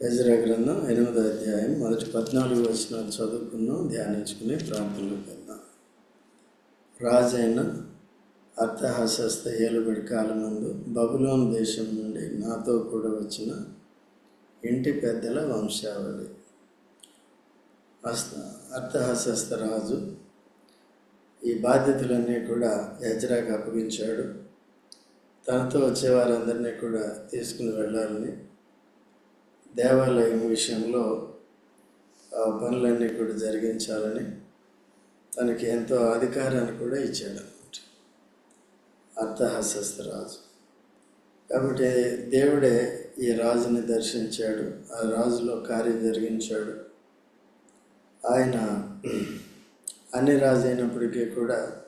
ఎజరా గ్రంథం ఎనిమిదో అధ్యాయం మొదటి పద్నాలుగు వచనాలు చదువుకున్నాం ధ్యానించుకుని ప్రార్థనలోకి వెళ్దాం రాజైన అర్థహస్త ఏలుబడి కాలమందు బబులోన్ దేశం నుండి నాతో కూడా వచ్చిన ఇంటి పెద్దల వంశావళి. హస్త అర్థహస్త రాజు ఈ బాధ్యతలన్నీ కూడా యజ్రాకు అప్పగించాడు. తనతో వచ్చే వారందరినీ కూడా తీసుకుని వెళ్ళాలని దేవాలయం విషయంలో ఆ పనులన్నీ కూడా జరిగించాలని తనకి ఎంతో అధికారాన్ని కూడా ఇచ్చాడు అనమాట అర్థహస్త రాజు కాబట్టి దేవుడే ఈ రాజుని దర్శించాడు ఆ రాజులో కార్యం జరిగించాడు. ఆయన అన్ని రాజు అయినప్పటికీ కూడా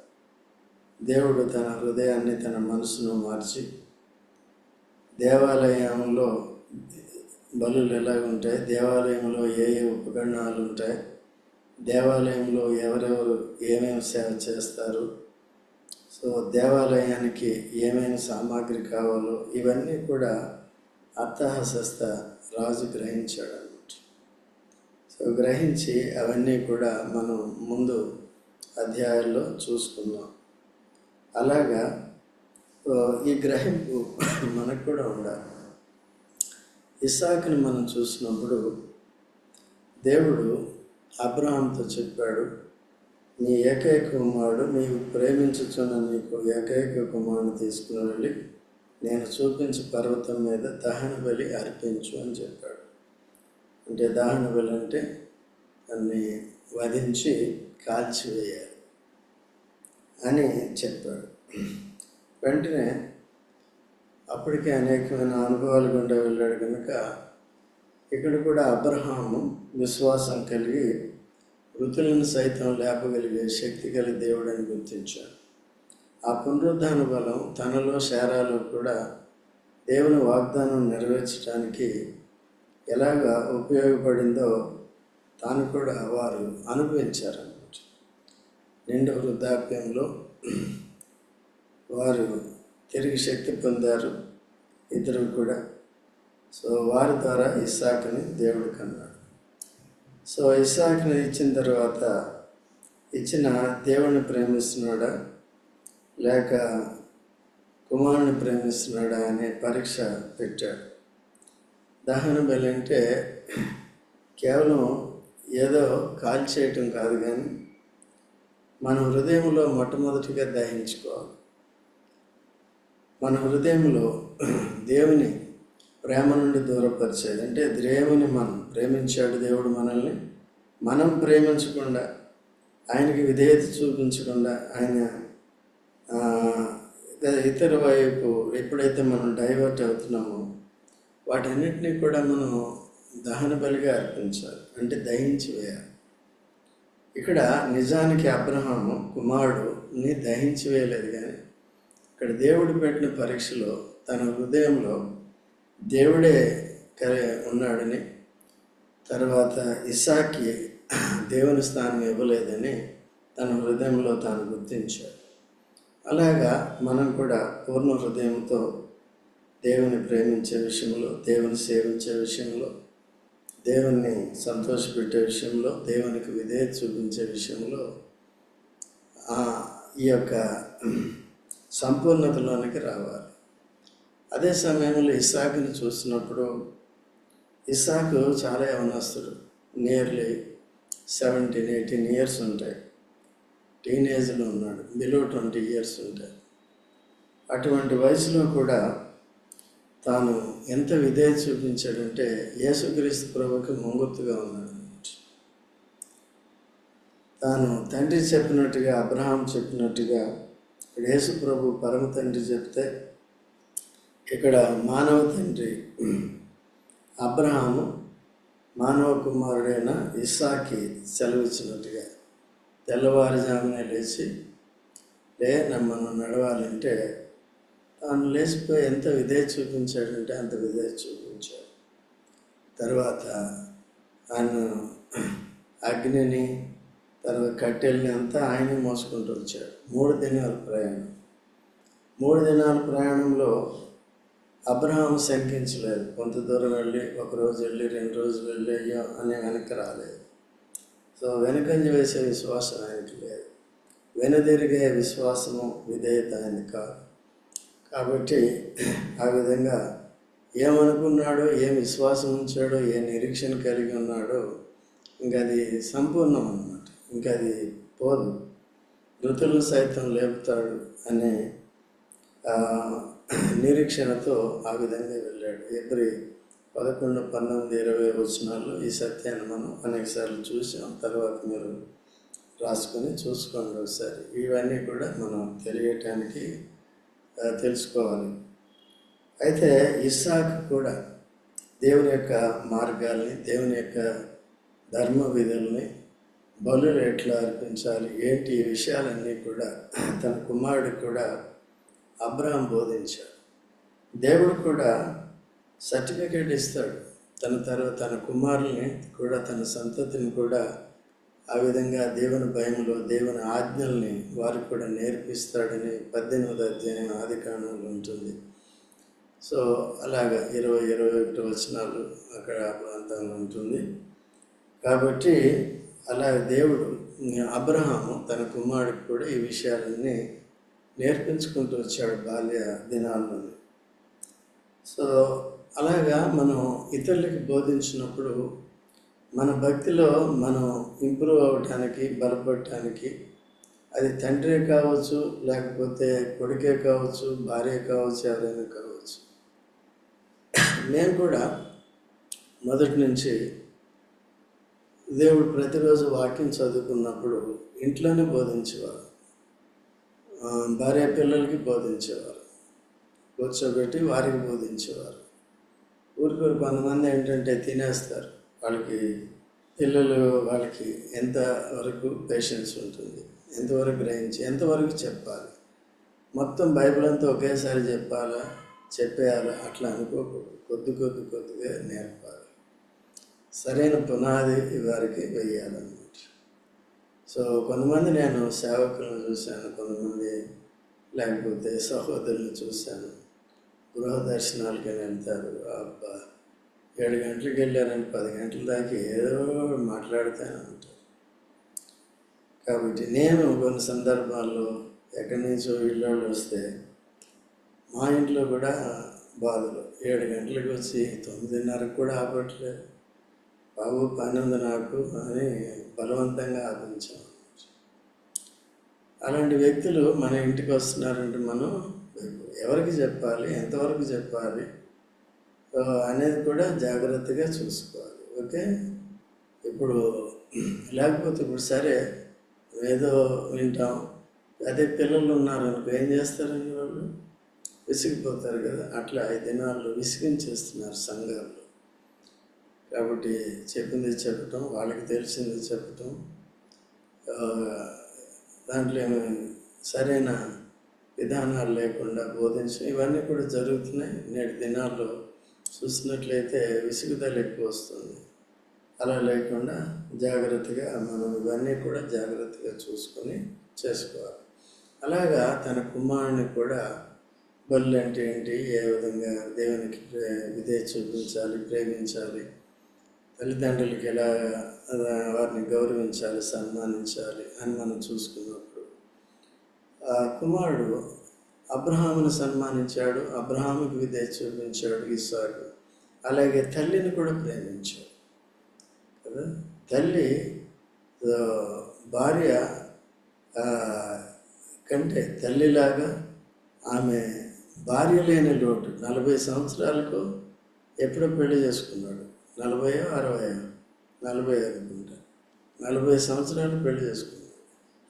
దేవుడు తన హృదయాన్ని తన మనసును మార్చి దేవాలయంలో బలులు ఎలాగ ఉంటాయి? దేవాలయంలో ఏ ఏ ఉపకరణాలు ఉంటాయి? దేవాలయంలో ఎవరెవరు ఏమేమి సేవ చేస్తారు? సో దేవాలయానికి ఏమేమి సామాగ్రి కావాలో ఇవన్నీ కూడా అర్థహసస్త రాజు గ్రహించాడు అనమాట సో గ్రహించి అవన్నీ కూడా మనం ముందు అధ్యాయాల్లో చూసుకున్నాం అలాగా ఈ గ్రహింపు మనకు కూడా ఉండాలి. ఇసాకుని మనం చూసినప్పుడు దేవుడు అబ్రహాంతో చెప్పాడు నీ ఏకైక కుమారుడు నీవు ప్రేమించుచున్న నీకు ఏకైక కుమారుడు తీసుకుని వెళ్ళి నేను చూపించే పర్వతం మీద దహన బలి అర్పించు అని చెప్పాడు. అంటే దహన బలి అంటే అన్ని వధించి కాల్చివేయాలి అని చెప్పాడు. వెంటనే అప్పటికే అనేకమైన అనుభవాలు గుండా వెళ్ళాడు కనుక ఇక్కడ కూడా అబ్రహాము విశ్వాసం కలిగి వృత్తులను సైతం లేపగలిగే శక్తి గల దేవుడని గుర్తించాడు. ఆ పునరుద్ధాన బలం తనలో శారాలో కూడా దేవుని వాగ్దానం నెరవేర్చడానికి ఎలాగా ఉపయోగపడిందో తాను కూడా వారు అనుభవించారన్నమాట. నిండు వృద్ధాప్యంలో వారు తిరిగి శక్తి పొందారు ఇద్దరు కూడా. సో వారి ద్వారా ఇస్సాకుని దేవుడు కన్నాడు. సో ఇస్సాకుని ఇచ్చిన తర్వాత ఇచ్చిన దేవుణ్ణి ప్రేమిస్తున్నాడా? లేక కుమారుని ప్రేమిస్తున్నాడా అనే పరీక్ష పెట్టాడు. దహన బలి అంటే కేవలం ఏదో కాల్చేయటం కాదు కానీ మన హృదయంలో మొట్టమొదటిగా దహించుకోవాలి. మన హృదయంలో దేవుని ప్రేమ నుండి దూరపరిచేది. అంటే దేవుని మనం ప్రేమించాడు దేవుడు మనల్ని. మనం ప్రేమించకుండా ఆయనకి విధేయత చూపించకుండా ఆయన ఇతర వైపు ఎప్పుడైతే మనం డైవర్ట్ అవుతున్నామో వాటన్నిటినీ కూడా మనం దహన బలిగా అర్పించాలి. అంటే దహించి వేయాలి. ఇక్కడ నిజానికి అబ్రహాము కుమారుడుని దహించి వేయలేదు కానీ ఇక్కడ దేవుడు పెట్టిన పరీక్షలో తన హృదయంలో దేవుడే ఉన్నాడని తర్వాత ఇసాకి దేవుని స్థానం ఇవ్వలేదని తన హృదయంలో తాను గుర్తించాడు. అలాగా మనం కూడా పూర్ణ హృదయంతో దేవుని ప్రేమించే విషయంలో దేవుని సేవించే విషయంలో దేవుణ్ణి సంతోషపెట్టే విషయంలో దేవునికి విధేయత చూపించే విషయంలో ఈ యొక్క సంపూర్ణతలోనికి రావాలి. అదే సమయంలో ఇసాకుని చూసినప్పుడు ఇసాకు చాలా యవనస్తుడు. నియర్లీ సెవెంటీన్ ఎయిటీన్ ఇయర్స్ ఉంటాయి. టీనేజ్లో ఉన్నాడు. బిలో ట్వంటీ ఇయర్స్ ఉంటాయి. అటువంటి వయసులో కూడా తాను ఎంత విధేయ చూపించాడంటే యేసుక్రీస్తు ప్రభుకి ముంగుర్తుగా ఉన్నాడు తాను తండ్రి చెప్పినట్టుగా అబ్రహాం చెప్పినట్టుగా ఇక్కడ యేసు ప్రభు పరమ తండ్రి చెప్తే ఇక్కడ మానవ తండ్రి అబ్రహాము మానవ కుమారుడైన ఇస్సాకి సెలవిచ్చినట్టుగా తెల్లవారుజామునే లేచి లే నమ్మను నడవాలంటే తాను లేచిపోయి ఎంత విధేయ చూపించాడంటే అంత విధేయ చూపించాడు. తర్వాత ఆయన అగ్నిని తర్వాత కట్టెల్ని అంతా ఆయనే మోసుకుంటూ వచ్చాడు. మూడు దినాల ప్రయాణం. మూడు దినాల ప్రయాణంలో అబ్రహాం శంకించలేదు. కొంత దూరం వెళ్ళి ఒక రోజు వెళ్ళి రెండు రోజులు వెళ్ళి అయ్యో అని వెనక్కి రాలేదు. సో వెనకంజ వేసే విశ్వాసం ఆయనకి లేదు. వెనుదిరిగే విశ్వాసము విధేయత ఆయనది కాదు. కాబట్టి ఆ విధంగా ఏమనుకున్నాడో ఏం విశ్వాసం ఉంచాడో ఏ నిరీక్షణ కలిగి ఉన్నాడో ఇంకా అది సంపూర్ణం అన్నమాట ఇంకా అది పోదు. యువతులు సైతం లేపుతాడు అనే నిరీక్షణతో ఆ విధంగా వెళ్ళాడు. ఎబ్రి పదకొండు పంతొమ్మిది ఇరవై వచనాల్లో ఈ సత్యాన్ని మనం అనేకసార్లు చూసాం. తర్వాత మీరు రాసుకొని చూసుకోండి ఒకసారి. ఇవన్నీ కూడా మనం తెలియటానికి తెలుసుకోవాలి. అయితే ఇస్సాక్ కూడా దేవుని యొక్క మార్గాల్ని దేవుని యొక్క ధర్మ విధుల్ని బలులు ఎట్లా అర్పించాలి? ఏంటి ఈ విషయాలన్నీ కూడా తన కుమారుడికి కూడా అబ్రహం బోధించాడు. దేవుడు కూడా సర్టిఫికేట్ ఇస్తాడు. తన తర్వాత తన కుమారుల్ని కూడా తన సంతతిని కూడా ఆ విధంగా దేవుని భయంలో దేవుని ఆజ్ఞల్ని వారికి కూడా నేర్పిస్తాడని పద్దెనిమిది అధ్యాయం ఆది కాండంలో ఉంటుంది. సో అలాగా ఇరవై ఇరవై ఒకటి వచనాలు అక్కడ ఆ ప్రాంతంలో ఉంటుంది. కాబట్టి అలా దేవుడు అబ్రహాము తన కుమారుడికి కూడా ఈ విషయాలన్నీ నేర్పించుకుంటూ వచ్చాడు బాల్య దినాల్లోనే. సో అలాగా మనం ఇతరులకి బోధించినప్పుడు మన భక్తిలో మనం ఇంప్రూవ్ అవ్వటానికి బలపడటానికి అది తండ్రే కావచ్చు లేకపోతే కొడుకే కావచ్చు భార్య కావచ్చు ఎవరైనా కావచ్చు. మేము కూడా మొదటి నుంచి దేవుడు ప్రతిరోజు వాక్యం చదువుకున్నప్పుడు ఇంట్లోనే బోధించేవారు. భార్య పిల్లలకి బోధించేవారు. కూర్చోబెట్టి వారికి బోధించేవారు. ఊరికి కొంతమంది ఏంటంటే తినేస్తారు. వాళ్ళకి పిల్లలు వాళ్ళకి ఎంతవరకు పేషెన్స్ ఉంటుంది ఎంతవరకు గ్రహించి ఎంతవరకు చెప్పాలి. మొత్తం బైబిల్ అంతా ఒకేసారి చెప్పాలా చెప్పేయాలా? అట్లా అనుకోకూడదు. కొద్ది కొద్ది కొద్దిగా నేర్పాలి. సరైన పునాది వారికి వేయాలన్నమాట. సో కొంతమంది నేను సేవకులను చూశాను కొంతమంది లేకపోతే సహోదరులను చూశాను. గృహ దర్శనాలకి వెళ్తారు. అబ్బా! ఏడు గంటలకు వెళ్ళారని పది గంటల దాకా ఏదో మాట్లాడుతాను అంటారు కాబట్టి నేను కొన్ని సందర్భాల్లో ఎక్కడి నుంచో ఇళ్ళు వస్తే మా ఇంట్లో కూడా బాధలు. ఏడు గంటలకు వచ్చి తొమ్మిదిన్నరకు కూడా ఆపట్లేదు. బాబు పని ఉంది నాకు అని బలవంతంగా ఆపించాం. అలాంటి వ్యక్తులు మన ఇంటికి వస్తున్నారంటే మనం ఎవరికి చెప్పాలి? ఎంతవరకు చెప్పాలి? అనేది కూడా జాగ్రత్తగా చూసుకోవాలి. ఓకే? ఇప్పుడు లేకపోతే ఇప్పుడు సరే ఏదో వింటాం. అదే పిల్లలు ఉన్నారనుకో ఏం చేస్తారండి వాళ్ళు? విసిగిపోతారు కదా. అట్లా ఐదు దినాల్లో విసిగించేస్తున్నారు సంఘాల్లో కాబట్టి చెప్పింది చెప్పటం వాళ్ళకి తెలిసింది చెప్పటం దాంట్లో సరైన విధానాలు లేకుండా బోధించడం ఇవన్నీ కూడా జరుగుతున్నాయి. నేటి దినాల్లో చూసినట్లయితే విసుగుదల ఎక్కువ వస్తుంది. అలా లేకుండా జాగ్రత్తగా మనం ఇవన్నీ కూడా జాగ్రత్తగా చూసుకొని చేసుకోవాలి. అలాగా తన కుమారుని కూడా బళ్ళు అంటే ఏంటి? ఏ విధంగా దేవునికి ప్రే చూపించాలి ప్రేమించాలి? తల్లిదండ్రులకి ఎలా వారిని గౌరవించాలి సన్మానించాలి అని మనం చూసుకున్నప్పుడు ఆ కుమారుడు అబ్రహామును సన్మానించాడు అబ్రహాముకి విద్య చూపించాడు ఇస్సాడు అలాగే తల్లిని కూడా ప్రేమించాడు. కదా? తల్లి భార్య కంటే తల్లిలాగా ఆమె భార్య లేని లోటు. నలభై సంవత్సరాలకు ఎప్పుడో పెళ్ళి చేసుకున్నాడు. నలభై అరవయో? నలభై అనుకుంటా. నలభై సంవత్సరాలు పెళ్ళి చేసుకున్నాడు.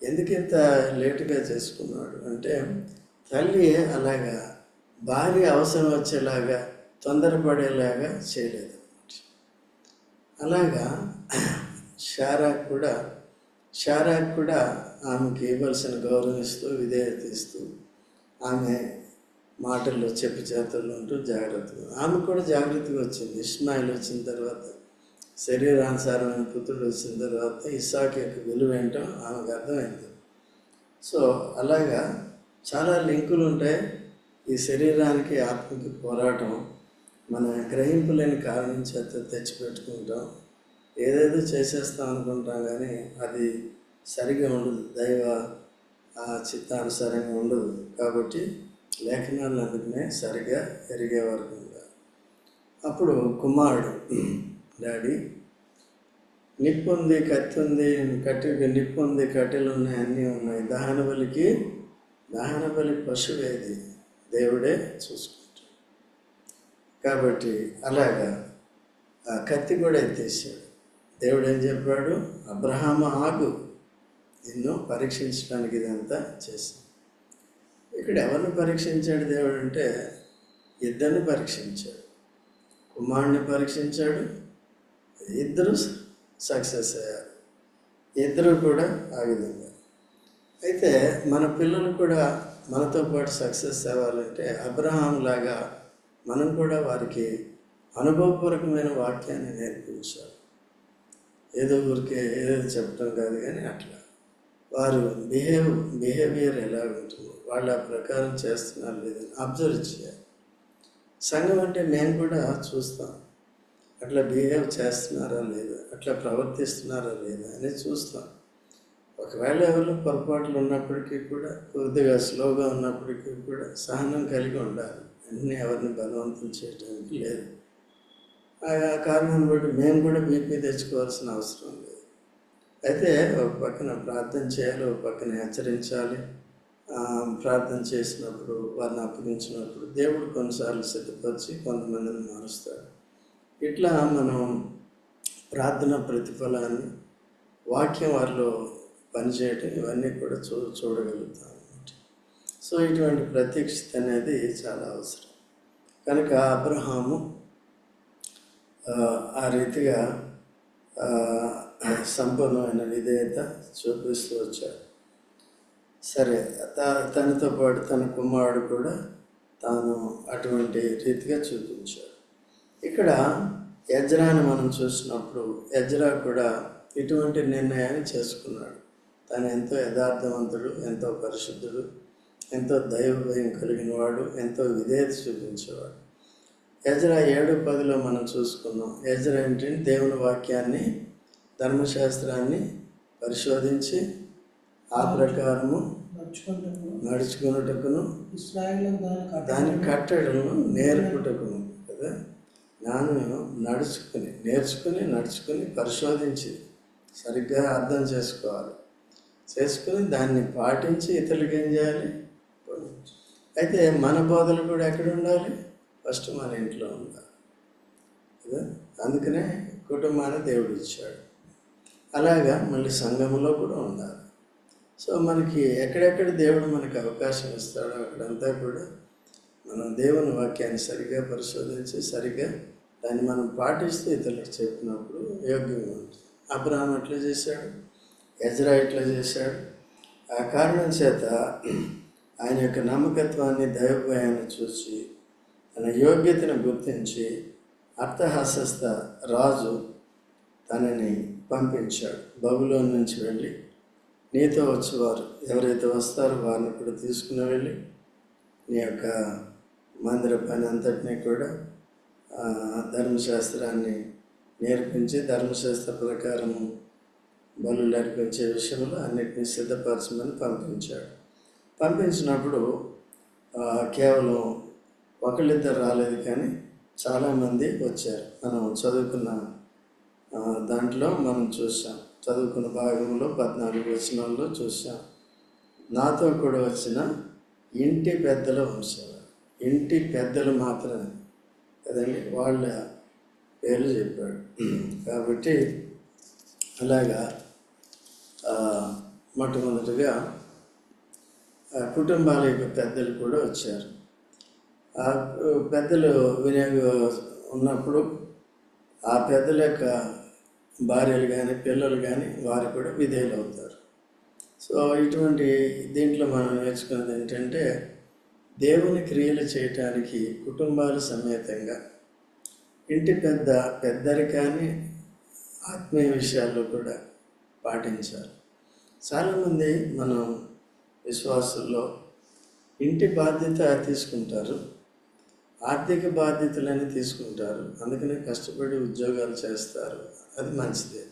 ఎందుకు ఇంత లేటుగా చేసుకున్నాడు? అంటే తల్లి అలాగా భార్య అవసరం వచ్చేలాగా తొందరపడేలాగా చేయలేదు అలాగా షారా కూడా షారా కూడా ఆమెకి ఇవ్వాల్సిన గౌరవం ఇస్తూ విధేయత ఇస్తూ ఆమె మాటల్లో చెప్పి చేతుల్లో ఉంటూ జాగ్రత్తగా ఆమె కూడా జాగ్రత్తగా వచ్చింది. ఇస్మాయిల్ వచ్చిన తర్వాత శరీరానుసారమైన పుత్రుడు వచ్చిన తర్వాత ఇసాక్ యొక్క విలువ ఏంటో ఆమెకు అర్థమైంది. సో అలాగా చాలా లింకులు ఉంటాయి. ఈ శరీరానికి ఆత్మకి పోరాటం మన గ్రహింపులేని కారణం చేత తెచ్చిపెట్టుకుంటాం. ఏదేదో చేసేస్తాం అనుకుంటాం కానీ అది సరిగా ఉండదు. దైవ ఆ చిత్తానుసారంగా ఉండదు. కాబట్టి లేఖనాలు అందుకనే సరిగా ఎరిగేవారు కూడా అప్పుడు కుమారుడు డాడీ నిప్పు ఉంది కత్తి ఉంది కట్టె నిప్పు ఉంది కట్టెలు ఉన్నాయి అన్నీ ఉన్నాయి. దహన బలికి దహన బలి పశువేది దేవుడే చూసుకుంటాడు. కాబట్టి అలాగా ఆ కత్తి కూడా ఎత్తేసాడు. దేవుడు ఏం చెప్పాడు? అబ్రహామ ఆగు నిన్ను పరీక్షించడానికి ఇదంతా చేశాను. ఇక్కడ ఎవరిని పరీక్షించాడు దేవుడు అంటే ఇద్దరిని పరీక్షించాడు. కుమారుడిని పరీక్షించాడు. ఇద్దరు సక్సెస్ అయ్యారు. ఇద్దరు కూడా ఆ విధంగా. అయితే మన పిల్లలు కూడా మనతో పాటు సక్సెస్ అవ్వాలంటే అబ్రహాం లాగా మనం కూడా వారికి అనుభవపూర్వకమైన వాక్యాన్ని నేర్పించాలి. ఏదో ఊరికే ఏదో చెప్పడం కాదు కానీ అట్లా. వారు బిహేవ్ బిహేవియర్ ఎలా ఉంటుందో వాళ్ళు ఆ ప్రకారం చేస్తున్నారు లేదని అబ్జర్వ్ చేయాలి. సంఘం అంటే మేము కూడా చూస్తాం అట్లా బిహేవ్ చేస్తున్నారా లేదా? అట్లా ప్రవర్తిస్తున్నారా లేదా అనేది చూస్తాం ఒకవేళ ఎవరు పొరపాట్లు ఉన్నప్పటికీ కూడా కొద్దిగా స్లోగా ఉన్నప్పటికీ కూడా సహనం కలిగి ఉండాలి. అన్నీ ఎవరిని బలవంతం చేయడానికి లేదు. ఆ కారణం బట్టి మేము కూడా బీపీ తెచ్చుకోవాల్సిన అవసరం లేదు. అయితే ఒక పక్కన ప్రార్థన చేయాలి ఒక పక్కన హెచ్చరించాలి. ప్రార్థన చేసినప్పుడు వారిని అప్పగించినప్పుడు దేవుడు కొన్నిసార్లు సిద్ధపరిచి కొంతమందిని మారుస్తాడు ఇట్లా మనం ప్రార్థన ప్రతిఫలాన్ని వాక్యం వారిలో పనిచేయటం ఇవన్నీ కూడా చూ చూడగలుగుతాం అన్నమాట. సో ఇటువంటి ప్రత్యక్షత అనేది చాలా అవసరం. కనుక అబ్రహాము ఆ, రీతిగా సంపన్నమైన సంపూర్ణమైన విధేయత చూపిస్తూ వచ్చాడు. సరే త- తనతో పాటు తన కుమారుడు కూడా తాను అటువంటి రీతిగా చూపించాడు. ఇక్కడ యజ్రాని మనం చూసినప్పుడు యజ్రా కూడా ఇటువంటి నిర్ణయాన్ని చేసుకున్నాడు. తను ఎంతో యథార్థవంతుడు ఎంతో పరిశుద్ధుడు ఎంతో దైవభయం కలిగిన వాడు ఎంతో విధేయత చూపించేవాడు. యజ్రా ఏడు పదిలో మనం చూసుకున్నాం యజ్రా ఏంటంటే దేవుని వాక్యాన్ని ధర్మశాస్త్రాన్ని పరిశోధించి ఆ ప్రకారము నడుచుకున్నటకును ఇస్రాయేల్ దాని దాని కట్టడలను నేర్పుటకును కదా? జ్ఞానం నడుచుకుని నేర్చుకుని నడుచుకుని పరిశోధించి సరిగ్గా అర్థం చేసుకోవాలి. చేసుకుని దాన్ని పాటించి ఇతరులకు ఏం చేయాలి? అయితే మన బోధలు కూడా ఎక్కడ ఉండాలి? ఫస్ట్ మన ఇంట్లో ఉండాలి. కదా? అందుకనే కుటుంబాన్ని దేవుడు ఇచ్చాడు. అలాగా మళ్ళీ సంఘంలో కూడా ఉండాలి. సో మనకి ఎక్కడెక్కడ దేవుడు మనకి అవకాశం ఇస్తాడో అక్కడంతా కూడా మనం దేవుని వాక్యాన్ని సరిగ్గా పరిశోధించి సరిగా దాన్ని మనం పాటిస్తే ఇతరులకు చెప్పినప్పుడు యోగ్యంగా ఉంటుంది. అబ్రహాం ఎట్లా చేశాడు? ఎజ్రా ఎట్లా చేశాడు? ఆ కారణం చేత ఆయన యొక్క నమ్మకత్వాన్ని దైవభయాన్ని చూసి తన యోగ్యతను గుర్తించి అర్థహాస్యస్థ రాజు తనని పంపించాడు. బబులోన్ నుంచి వెళ్ళి నీతో వచ్చేవారు. ఎవరైతే వస్తారో వారిని కూడా తీసుకుని వెళ్ళి నీ యొక్క మందిర పని అంతటినీ కూడా ధర్మశాస్త్రాన్ని నేర్పించి ధర్మశాస్త్ర ప్రకారము బలు అర్పించే విషయంలో అన్నిటినీ సిద్ధపరచమని పంపించాడు. పంపించినప్పుడు కేవలం ఒకళ్ళిద్దరు రాలేదు కానీ చాలామంది వచ్చారు. మనం చదువుకున్న దాంట్లో మనం చూసాం. చదువుకున్న భాగంలో పద్నాలుగు వచనాల్లో చూసాం నాతో కూడా వచ్చిన ఇంటి పెద్దల వంశాలు ఇంటి పెద్దలు మాత్రమే కదండి? వాళ్ళ పేర్లు చెప్పాడు. కాబట్టి అలాగా మొట్టమొదటిగా ఆ కుటుంబాల యొక్క పెద్దలు కూడా వచ్చారు. ఆ పెద్దలు వినియోగ ఉన్నప్పుడు ఆ పెద్దల యొక్క భార్యలు కానీ పిల్లలు కానీ వారు కూడా విధేయులు అవుతారు. సో ఇటువంటి దీంట్లో మనం నేర్చుకున్నది ఏంటంటే దేవుని క్రియలు చేయటానికి కుటుంబాలు సమేతంగా ఇంటి పెద్ద పెద్దరికాన్ని ఆత్మీయ విషయాల్లో కూడా పాటించాలి. చాలామంది మనం విశ్వాసుల్లో ఇంటి బాధ్యత తీసుకుంటారు. ఆర్థిక బాధ్యతలని తీసుకుంటారు. అందుకనే కష్టపడి ఉద్యోగాలు చేస్తారు. అది మంచిదే.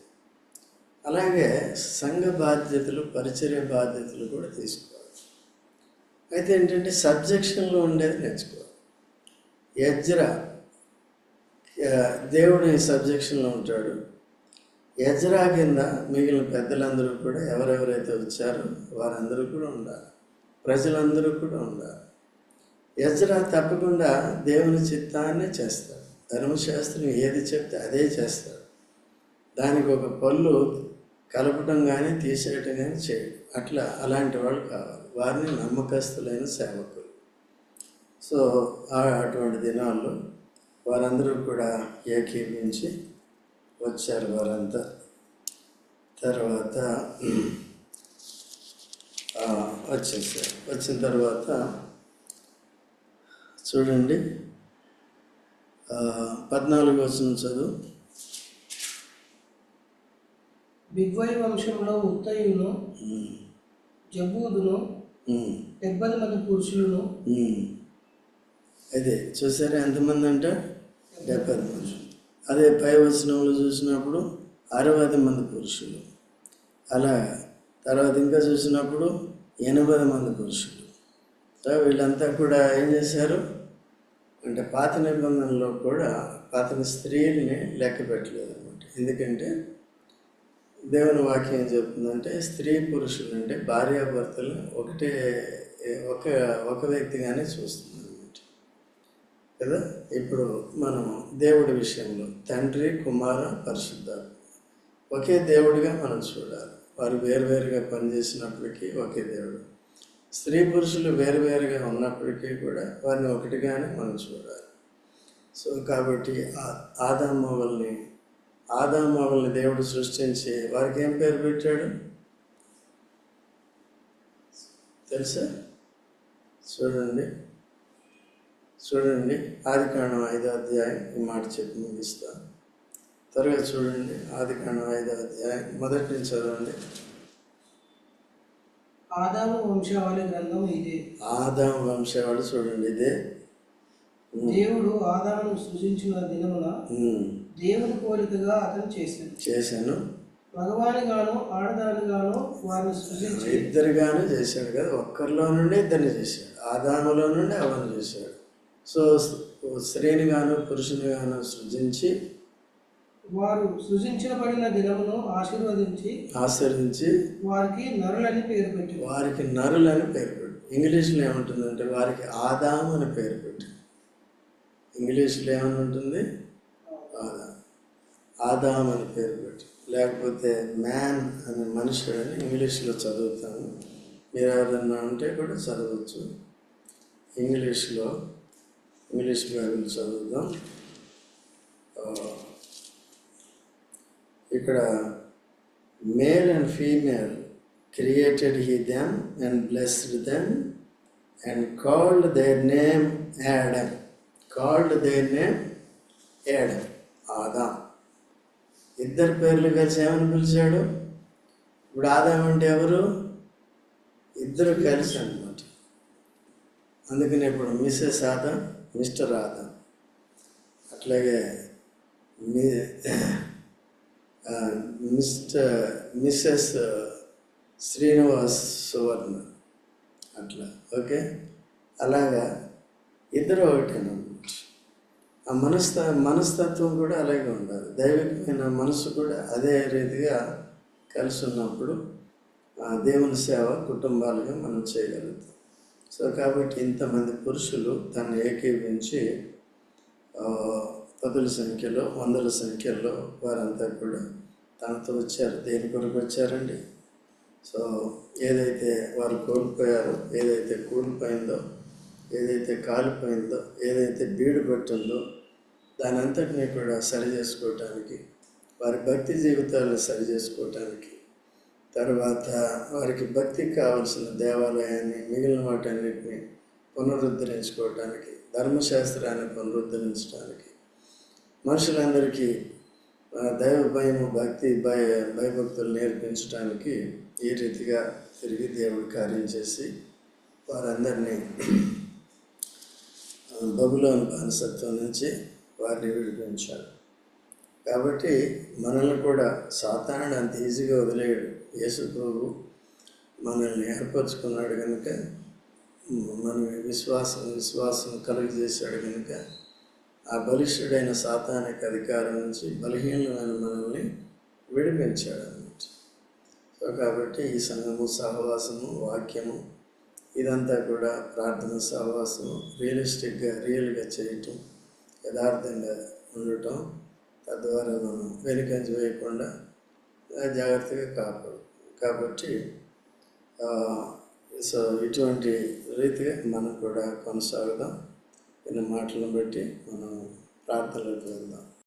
అలాగే సంఘ బాధ్యతలు పరిచర్య బాధ్యతలు కూడా తీసుకోవాలి. అయితే ఏంటంటే సబ్జెక్షన్లో ఉండేది నేర్చుకోవాలి. యజ్ర దేవుడు ఈ సబ్జెక్షన్లో ఉంటాడు. యజ్రా కింద మిగిలిన పెద్దలందరూ కూడా ఎవరెవరైతే వచ్చారో వారందరూ కూడా ఉండాలి. ప్రజలందరూ కూడా ఉండాలి. ఎజ్రా తప్పకుండా దేవుని చిత్తాన్ని చేస్తాడు ధర్మశాస్త్రం ఏది చెప్తే అదే చేస్తాడు దానికి ఒక పళ్ళు కలపటం కానీ తీసేయటం కానీ చేయడం అట్లా అలాంటి వాళ్ళు కావాలి. వారిని నమ్మకస్తులైన సేవకులు. సో ఆ- అటువంటి దినాల్లో వారందరూ కూడా ఏకీభించి వచ్చారు వారంతా. తర్వాత వచ్చేసారు. వచ్చిన తర్వాత చూడండి. పద్నాలుగు వచ్చిన చదువు. బిగ్వై వంశంలో ఉత్తయును జబూదును ఉమ్, డెబ్బది మంది పురుషులను. అదే చూసారా ఎంతమంది అంట? డెబ్బై మంది. అదే పై వచనంలో చూసినప్పుడు అరవై మంది పురుషులు. అలా తర్వాత ఇంకా చూసినప్పుడు ఎనభై మంది పురుషులు. వీళ్ళంతా కూడా ఏం చేశారు? అంటే పాత నిబంధనలో కూడా పాత స్త్రీల్ని లెక్క పెట్టలేదు అనమాట ఎందుకంటే దేవుని వాక్యం ఏం చెప్తుందంటే స్త్రీ పురుషులు అంటే భార్యాభర్తలు ఒకటే ఒక ఒక వ్యక్తిగానే చూస్తుంది అనమాట కదా? ఇప్పుడు మనం దేవుడి విషయంలో తండ్రి కుమార పరిశుద్ధ ఒకే దేవుడిగా మనం చూడాలి. వారు వేరువేరుగా పనిచేసినప్పటికీ ఒకే దేవుడు. స్త్రీ పురుషులు వేరువేరుగా ఉన్నప్పటికీ కూడా వారిని ఒకటిగానే మనం చూడాలి సో కాబట్టి ఆ- ఆదామవల్ని ఆదామవల్ని దేవుడు సృష్టించి వారికి ఏం పేరు పెట్టాడు? తెలుసా? చూడండి. చూడండి. ఆది కాండం ఐదో అధ్యాయం ఈ మాట చెప్పి ముగిస్తాను త్వరగా చూడండి. ఆది కాండం ఐదో అధ్యాయం మొదటి నుంచి చదవండి. ఆదాము వంశావళి గ్రంథం ఇదే. ఆదాం వంశావళి చూడండి ఇదే. దేవుడు ఆదామును సృజించిన దినమున దేవుని పోలికగా అతను చేశాడు. చేశాను. మగవానిగాను ఆడదానిగాను వారిని సృజించి ఇద్దరుగాను చేశాడు కదా. ఒక్కరిలో నుండి ఇద్దరిని చేశాడు. ఆదాములో నుండి అవను చేశాడు. సో స్త్రీని గాను పురుషుని గాను సృజించి వారు సృజించబడిన దినమును ఆశీర్వదించి ఆశ్రయించి వారికి నరులని పేరు పెట్టారు వారికి నరులని పేరు పెట్టు. ఇంగ్లీష్లో ఏముంటుందంటే వారికి ఆదాం అని పేరు పెట్టు. ఇంగ్లీష్లో ఏమని ఉంటుంది ఆదాం ఆదాం అని పేరు పెట్టు. లేకపోతే మ్యాన్ అనే మనుషుడు అని ఇంగ్లీష్లో చదువుతాను మీరు ఎవరైనా ఉంటే కూడా చదవచ్చు. ఇంగ్లీష్లో ఇంగ్లీష్ బైబిల్ చదువుదాం. ఇక్కడ male and female created he them and blessed them and called their name Adam called their name Adam Adam ఇద్దరు పేర్లు కలిసి ఏమని పిలిచాడు? ఇప్పుడు ఆదాం అంటే ఎవరు? ఇద్దరు కలిసి అనమాట అందుకని ఇప్పుడు మిస్సెస్ ఆదాం మిస్టర్ ఆదాం అట్లాగే మీ మిస్టర్ మిస్సెస్ శ్రీనివాస్ సువర్ణ. అట్లా ఓకే? అలాగా ఇద్దరు ఒకటేనమాట. ఆ మనస్త మనస్తత్వం కూడా అలాగే ఉండాలి. దైవికమైన మనసు కూడా అదే రీతిగా కలిసి ఉన్నప్పుడు ఆ దేవుని సేవ కుటుంబాలుగా మనం చేయగలుగుతాం. సో కాబట్టి ఇంతమంది పురుషులు తను ఏకీవించి పదుల సంఖ్యలో వందల సంఖ్యలో వారంతా కూడా తనతో వచ్చారు. దేని కొరకు వచ్చారండి? సో ఏదైతే వారు కోల్పోయారో ఏదైతే కూలిపోయిందో ఏదైతే కాలిపోయిందో ఏదైతే బీడు పట్టిందో దాని అంతటినీ కూడా సరి చేసుకోవటానికి వారి భక్తి జీవితాలను సరి చేసుకోవటానికి తర్వాత వారికి భక్తికి కావలసిన దేవాలయాన్ని మిగిలిన వాటన్నిటిని పునరుద్ధరించుకోవటానికి ధర్మశాస్త్రాన్ని పునరుద్ధరించడానికి మనుషులందరికీ దైవ భయము భక్తి భయ భయభక్తులు నేర్పించడానికి ఈ రీతిగా తిరిగి దేవుడు కార్యం చేసి వారందరినీ బబులోని బానిసత్వం నుంచి వారిని విడిపించాడు. కాబట్టి మనల్ని కూడా సాతానుడు అంత ఈజీగా వదిలేయడు. యేసు ప్రభు మనల్ని ఏర్పరచుకున్నాడు కనుక మన విశ్వాసం విశ్వాసం కలుగజేశాడు కనుక ఆ బలిష్ఠుడైన సాతానిక అధికారం నుంచి బలహీనమైన మనల్ని విడిపించాడు అన్నమాట సో కాబట్టి ఈ సంఘము సహవాసము వాక్యము ఇదంతా కూడా ప్రార్థన సహవాసము రియలిస్టిక్గా రియల్గా చేయటం యథార్థంగా ఉండటం తద్వారా మనం వెనుకంజ వేయకుండా జాగ్రత్తగా కాపాడు కాబట్టి సో ఇటువంటి రీతిగా మనం కూడా కొనసాగుదాం. కొన్ని మాటలను బట్టి మనం ప్రార్థనలోకి వెళ్దాం